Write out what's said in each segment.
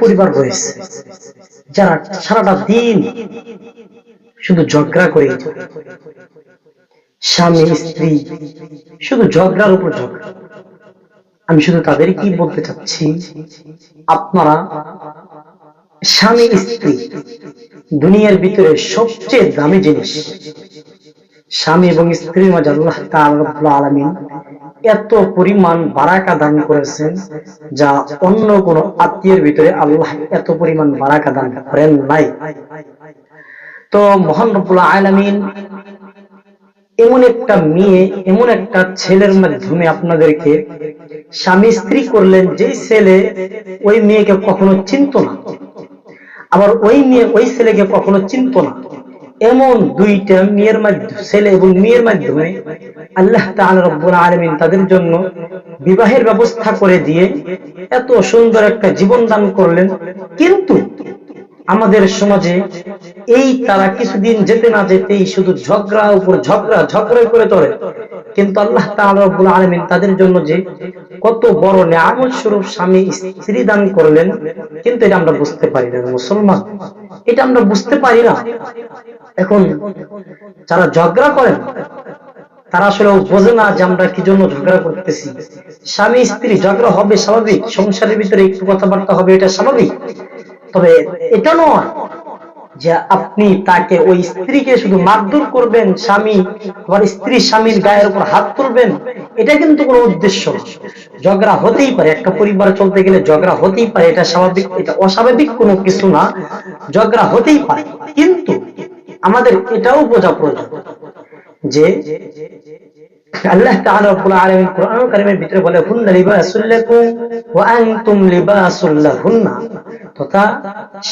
পরিবার রয়েছে। যারা সারাটা দিন শুধু ঝগড়া করে, স্বামী, স্ত্রী শুধু ঝগড়ার উপর ঝগড়া। আমি শুধু তাদের কি বলতে চাচ্ছি? আপনারা স্বামী, স্ত্রী, দুনিয়ার ভিতরে সবচেয়ে দামি জিনিস, স্বামী এবং স্ত্রীর মাঝে আল্লাহ তাআলা আলামিন এত পরিমাণ বারাকা দান করেছেন যা অন্য কোন আত্মীয়ের ভিতরে আল্লাহ এত পরিমাণ বারাকা দান করেন নাই। তো মহান রব্বুল আলামিন এমন একটা মেয়ে, এমন একটা ছেলের মাধ্যমে আপনাদেরকে স্বামী স্ত্রী করলেন যে ছেলে ওই মেয়েকে কখনো চিনত না। আবার ওই মেয়ে ওই ছেলেকে কখনো চিনত না। এমন দুইটা মেয়ের মাধ্যমে, ছেলে এবং মেয়ের মাধ্যমে আল্লাহ রব্বুল আলামিন তাদের জন্য বিবাহের ব্যবস্থা করে দিয়ে এত সুন্দর একটা জীবন দান করলেন। কিন্তু আমাদের সমাজে এই তারা কিছুদিন যেতে না যেতেই শুধু ঝগড়া উপর ঝগড়া ঝগড়া করে তোলে। কিন্তু আল্লাহ রব্বুল আলামিন তাদের জন্য যে কত বড় নিয়ামত স্বরূপ স্বামী স্ত্রী দান করলেন, কিন্তু এটা আমরা বুঝতে পারি না মুসলমান। এটা আমরা বুঝতে পারি না। এখন যারা ঝগড়া করেন, তারা আসলে বোঝে না যে আমরা কি জন্য ঝগড়া করতেছি। স্বামী স্ত্রী ঝগড়া হবে স্বাভাবিক, সংসারের ভিতরে একটু কথাবার্তা হবে, এটা স্বাভাবিক। তবে এটা নয়। যে আপনি তাকে ওই স্ত্রীকে শুধু মারধর করবেন, স্বামী আবার স্ত্রী স্বামীর গায়ের উপর হাত তুলবেন, এটা কিন্তু কোনো উদ্দেশ্য ঝগড়া হতেই পারে, একটা পরিবার চলতে গেলে ঝগড়া হতেই পারে, এটা স্বাভাবিক, এটা অস্বাভাবিক কোনো কিছু না, ঝগড়া হতেই পারে। কিন্তু আমাদের এটাও বোঝা প্রয়োজন যে আল্লাহ তাআলা রব্বুল আলামিন কোরআন ভিতরে বলে, হুন্না লিবাসুল লাকুম তথা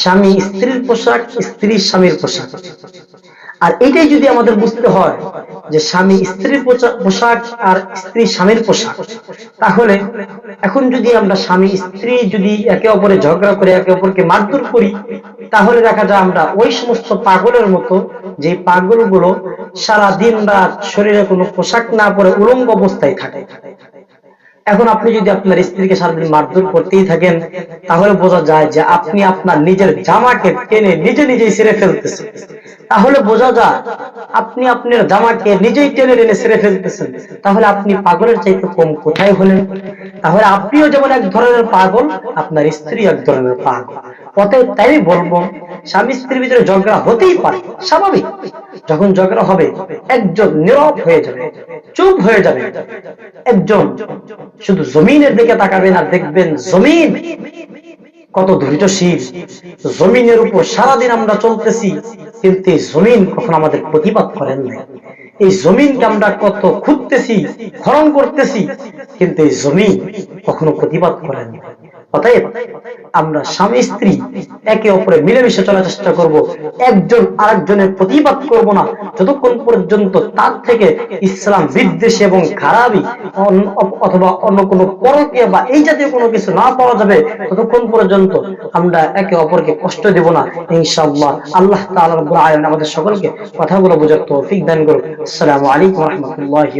স্বামী স্ত্রীর পোশাক, স্ত্রী স্বামীর পোশাক। আর এটাই যদি আমাদের বুঝতে হয় যে স্বামী স্ত্রীর পোশাক আর স্ত্রী স্বামীর পোশাক, তাহলে এখন যদি আমরা স্বামী স্ত্রী যদি একে অপরে ঝগড়া করে, একে অপরকে মারধর করি, তাহলে দেখা যায় আমরা ওই সমস্ত পাগলের মতো যে পাগলগুলো সারা দিন রাত শরীরে কোনো পোশাক না পরে উলঙ্গ অবস্থায় থাকে। এখন আপনি যদি আপনার স্ত্রীকে সারাদিন মারধর করতেই থাকেন, তাহলে বোঝা যায় যে আপনি আপনার নিজের জামাকে টেনে নিজে নিজেই ছেড়ে ফেলতেছেন। তাহলে বোঝা যায় আপনি আপনার জামাকে নিজেই টেনে টেনে ছেড়ে ফেলতেছেন। তাহলে আপনি পাগলের চাইতে কম কোথায় হলেন? তাহলে আপনিও যেমন এক ধরনের পাগল, আপনার স্ত্রী এক ধরনের পাগল। অতএব তাই বলব স্বামী স্ত্রীর ভিতরে ঝগড়া হতেই পারে, স্বাভাবিক। যখন ঝগড়া হবে, একজন নীরব হয়ে যাবে, চুপ হয়ে যাবে। একজন শুধু জমিনের দিকে তাকাবেন আর দেখবেন জমিন কত ধৈর্যশীল। জমিনের উপর সারাদিন আমরা চলতেছি, কিন্তু এই জমিন কখন আমাদের প্রতিবাদ করেন নাই। এই জমিনকে আমরা কত খুঁজতেছি খরণ করতেছি, কিন্তু এই জমিন কখনো প্রতিবাদ করেন নাই। অতএব আমরা স্বামী স্ত্রী একে অপরে মিলেমিশে চলার চেষ্টা করব। একজন আরেকজনের প্রতিবাদ করব না। যতক্ষণ পর্যন্ত তার থেকে ইসলাম বিদ্বেষী এবং খারাপই অথবা অন্য কোনো পরকে বা এই জাতীয় কোনো কিছু না পাওয়া যাবে, ততক্ষণ পর্যন্ত আমরা একে অপরকে কষ্ট দেব না। ইনশাআল্লাহ আল্লাহ তাআলা রব্বুল আলামিন আমাদের সকলকে কথাগুলো বোঝার তৌফিক দান করুন আসসালামু আলাইকুম রাহমাতুল্লাহি